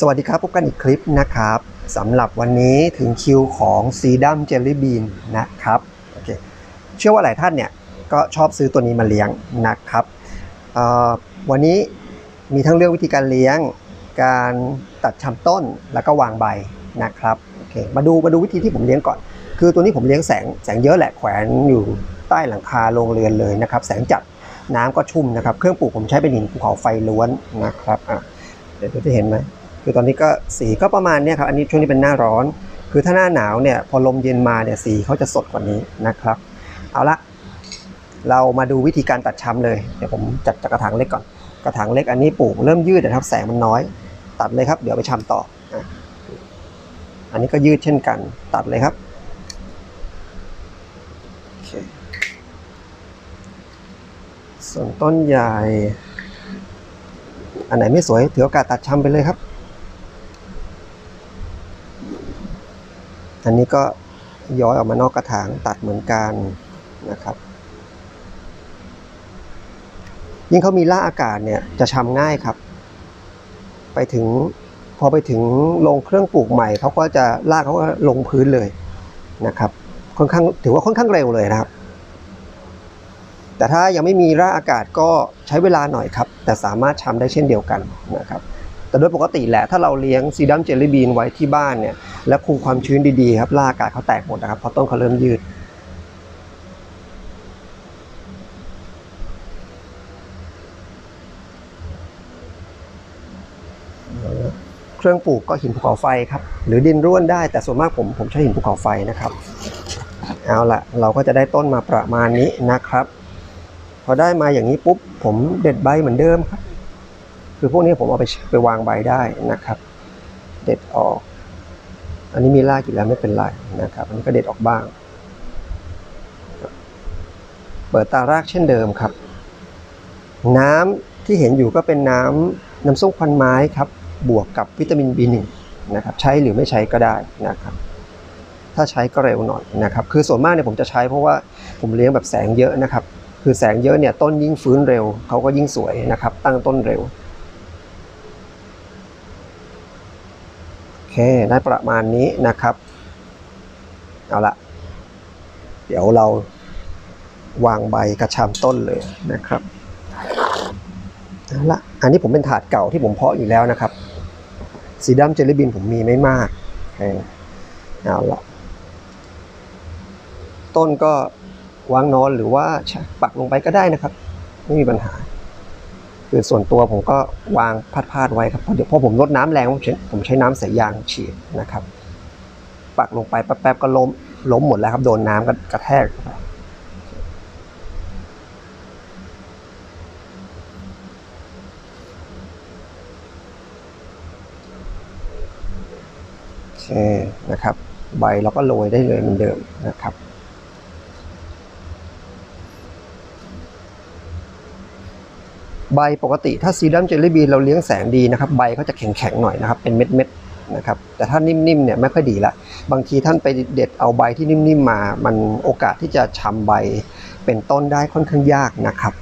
สวัสดีครับ พบกันอีกคลิปนะครับสำหรับวันนี้ถึงคิวของซีดัมเจลลี่บีนนะครับโอเคเชื่อว่าหลายท่านเนี่ย ก็ชอบซื้อตัวนี้มาเลี้ยงนะครับวันนี้มีทั้งเรื่องวิธีการเลี้ยง การตัดชำต้นแล้วก็วางใบนะครับโอเคมาดูมาดูวิธีที่ผมเลี้ยงก่อน คือตัวนี้ผมเลี้ยงแสงแสงเยอะแหละแขวนอยู่ใต้หลังคาโรงเรือนเลยนะครับ แสงจัดน้ำก็ชุ่มนะครับ เครื่องปลูกผมใช้เป็นหินภูเขาไฟล้วนนะครับอะเดี๋ยวจะเห็นไหม คือตอนนี้ก็สีก็ประมาณเนี้ยครับ อันนี้ช่วงนี้เป็นหน้าร้อน คือถ้าหน้าหนาวเนี่ยพอลมเย็นมาเนี่ยสีเขาจะสดกว่านี้นะครับ เอาละเรามาดูวิธีการตัดช้ำเลย เดี๋ยวผมจัดจากกระถางเล็กก่อน กระถางเล็กอันนี้ปลูกเริ่มยืดนะครับ แสงมันน้อย ตัดเลยครับ เดี๋ยวไปช้ำต่อ อันนี้ก็ยืดเช่นกัน ตัดเลยครับส่วนต้นใหญ่ อันไหนไม่สวยถือโอกาสตัดช้ำไปเลยครับ อันนี้ก็ย้อยออกมานอกกระถางตัดเหมือนกันนะครับ ยิ่งเขามีล่าอากาศเนี่ยจะช้ำง่ายครับ ไปถึงพอไปถึงลงเครื่องปลูกใหม่เขาก็จะลากเขาก็ลงพื้นเลยนะครับ ค่อนข้างถือว่าค่อนข้างเร็วเลยนะครับ แต่ถ้ายังไม่มีร่าอากาศก็ใช้เวลาหน่อยครับ แต่สามารถช้ำได้เช่นเดียวกันนะครับ แต่โดยปกติแหละถ้าเราเลี้ยงซีดัมเจลลี่บีนไว้ที่บ้านเนี่ยและคุมความชื้นดีๆครับล่าอากาศเขาแตกหมดนะครับเพราะต้นเขาเริ่มยืดเครื่องปลูกก็หินภูเขาไฟครับ หรือดินร่วนได้แต่ส่วนมากผมผมใช้หินภูเขาไฟนะครับ เอาละเราก็จะได้ต้นมาประมาณนี้นะครับ พอได้มาอย่างนี้ปุ๊บผมเด็ดใบเหมือนเดิมครับ คือพวกนี้ผมเอาไปไปวางใบได้นะครับ เด็ดออก อันนี้มีรากอยู่แล้วไม่เป็นไรนะครับ อันนี้ก็เด็ดออกบ้าง เปิดตารากเช่นเดิมครับ น้ำที่เห็นอยู่ก็เป็นน้ำน้ำส้มควันไม้ครับ บวกกับวิตามิน B1 นะครับ ใช้หรือไม่ใช้ก็ได้นะครับถ้าใช้ก็เร็วหน่อยนะครับ คือส่วนมากเนี่ยผมจะใช้เพราะว่าผมเลี้ยงแบบแสงเยอะนะครับ คือแสงเยอะเนี่ยต้นยิ่งฟื้นเร็วเขาก็ยิ่งสวยนะครับ ตั้งต้นเร็ว โอ เคได้ประมาณนี้นะครับ เอาละเดี๋ยวเราวางใบกระชำต้นเลยนะครับเอาละอันนี้ผมเป็นถาดเก่าที่ผมเพาะอยู่แล้วนะครับ สีดำเจลลี่บินผมมีไม่มากเอาละต้นก็วางนอนหรือว่าปักลงไปก็ได้นะครับ ไม่มีปัญหา คือส่วนตัวผมก็วางพาดๆไว้ครับเพราะเดี๋ยวพอผมลดน้ำแรงผมใช้ผมใช้น้ำสายยางฉีดนะครับ ปักลงไปแป๊บๆก็ล้มล้มหมดแล้วครับ โดนน้ำก็กระแทกโอเคนะครับใบเราก็โรยได้เลยเหมือนเดิมนะครับ ใบปกติถ้าซีดัมเจลลี่บีนเราเลี้ยงแสงดีนะครับใบเขาจะแข็งๆหน่อยนะครับเป็นเม็ดๆนะครับแต่ถ้านิ่มๆเนี่ยไม่ค่อยดีละบางทีท่านไปเด็ดเอาใบที่นิ่มๆมา มันโอกาสที่จะชำใบเป็นต้นได้ค่อนข้างยากนะครับ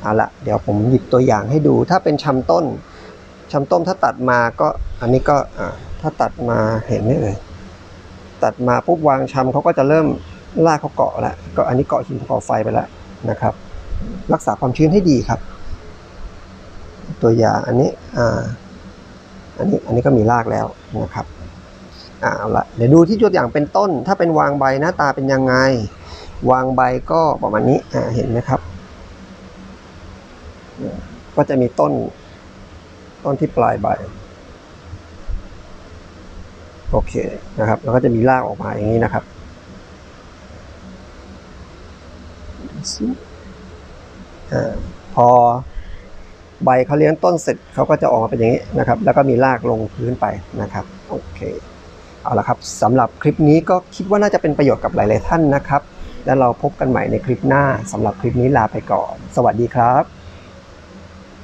เอาละเดี๋ยวผมหยิบตัวอย่างให้ดู ถ้าเป็นชำต้นชำต้นถ้าตัดมาก็อันนี้ก็ถ้าตัดมาเห็นไหมเอ่ยตัดมาปุ๊บวางชำเขาก็จะเริ่มลากเขาเกาะแล้วก็อันนี้เกาะหินเกาะไฟไปแล้วนะครับ รักษาความชื้นให้ดีครับ ตัวอย่างอันนี้อ่าอันนี้อันนี้ก็มีรากแล้วนะครับอ่าเอาละเดี๋ยวดูที่ตัวอย่างเป็นต้น ถ้าเป็นวางใบหน้าตาเป็นยังไง วางใบก็ประมาณนี้อ่าเห็นไหมครับ ก็จะมีต้นต้นที่ปลายใบ โอเคนะครับแล้วก็จะมีรากออกมาอย่างนี้นะครับ พอใบเขาเลี้ยงต้นเสร็จเขาก็จะออกมาเป็นอย่างนี้นะครับ แล้วก็มีรากลงพื้นไปนะครับโอเคเอาละครับสำหรับคลิปนี้ก็คิดว่าน่าจะเป็นประโยชน์กับหลาย ๆ ท่านนะครับ แล้วเราพบกันใหม่ในคลิปหน้าสำหรับคลิปนี้ลาไปก่อน สวัสดีครับ